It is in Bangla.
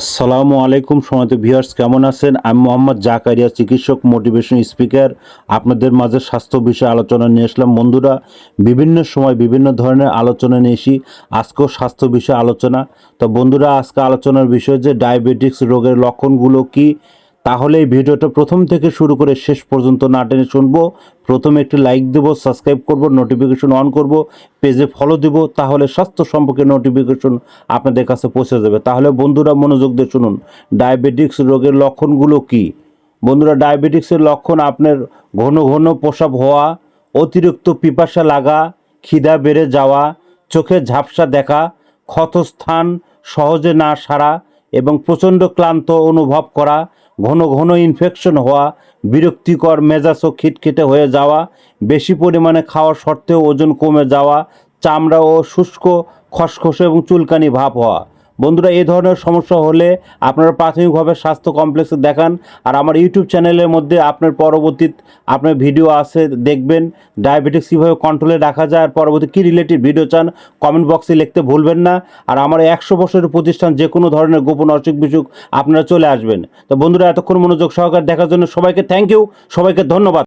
আসসালামু আলাইকুম সময়ত ভিউয়ার্স, কেমন আছেন? আমি মোহাম্মদ জাকারিয়া, চিকিৎসক মোটিভেশন স্পিকার আপনাদের মাঝে স্বাস্থ্য বিষয়ে আলোচনা নিয়ে আসলাম। বন্ধুরা, বিভিন্ন সময় বিভিন্ন ধরনের আলোচনা নিয়ে এসি আজকেও স্বাস্থ্য বিষয়ে আলোচনা। তো বন্ধুরা, আজকে আলোচনার বিষয় যে ডায়াবেটিক্স রোগের লক্ষণগুলো কি? তাহলে এই ভিডিওটা প্রথম থেকে শুরু করে শেষ পর্যন্ত না টেনে শুনব। প্রথমে একটি লাইক দেব সাবস্ক্রাইব করব নোটিফিকেশন অন করব পেজে ফলো দেব, তাহলে স্বাস্থ্য সম্পর্কে নোটিফিকেশন আপনাদের কাছে পৌঁছে যাবে। তাহলে বন্ধুরা মনোযোগ দিয়ে শুনুন ডায়াবেটিক্স রোগের লক্ষণগুলো কি? বন্ধুরা ডায়াবেটিক্সের লক্ষণ আপনার ঘন ঘন প্রসাব হওয়া, অতিরিক্ত পিপাসা লাগা, খিদা বেড়ে যাওয়া, চোখে ঝাপসা দেখা, ক্ষতস্থান সহজে না সারা এবং প্রচণ্ড ক্লান্ত অনুভব করা ঘন ঘন ইনফেকশন হওয়া, বিরক্তিকর মেজাজ ও খিটখিটে হয়ে যাওয়া, বেশি পরিমাণে খাওয়া সত্ত্বেও ওজন কমে যাওয়া, চামড়া ও শুষ্ক, খসখসে এবং চুলকানি ভাব হওয়া। বন্ধুরা, এই ধরনের সমস্যা হলে আপনারা প্রাথমিকভাবে স্বাস্থ্য কমপ্লেক্সে দেখান আর আমার ইউটিউব চ্যানেলের মধ্যে আপনার পরবর্তী আপনার ভিডিও আছে, দেখবেন। ডায়াবেটিক্স কীভাবে কন্ট্রোলে রাখা যায় আর পরবর্তী কী রিলেটেড ভিডিও চান কমেন্ট বক্সে লিখতে ভুলবেন না। আর আমার একশো বছরের প্রতিষ্ঠান যে কোনো ধরনের গোপন অসুখ বিসুখ আপনারা চলে আসবেন। তো বন্ধুরা, এতক্ষণ মনোযোগ সহকারে দেখার জন্য সবাইকে থ্যাংক ইউ সবাইকে ধন্যবাদ।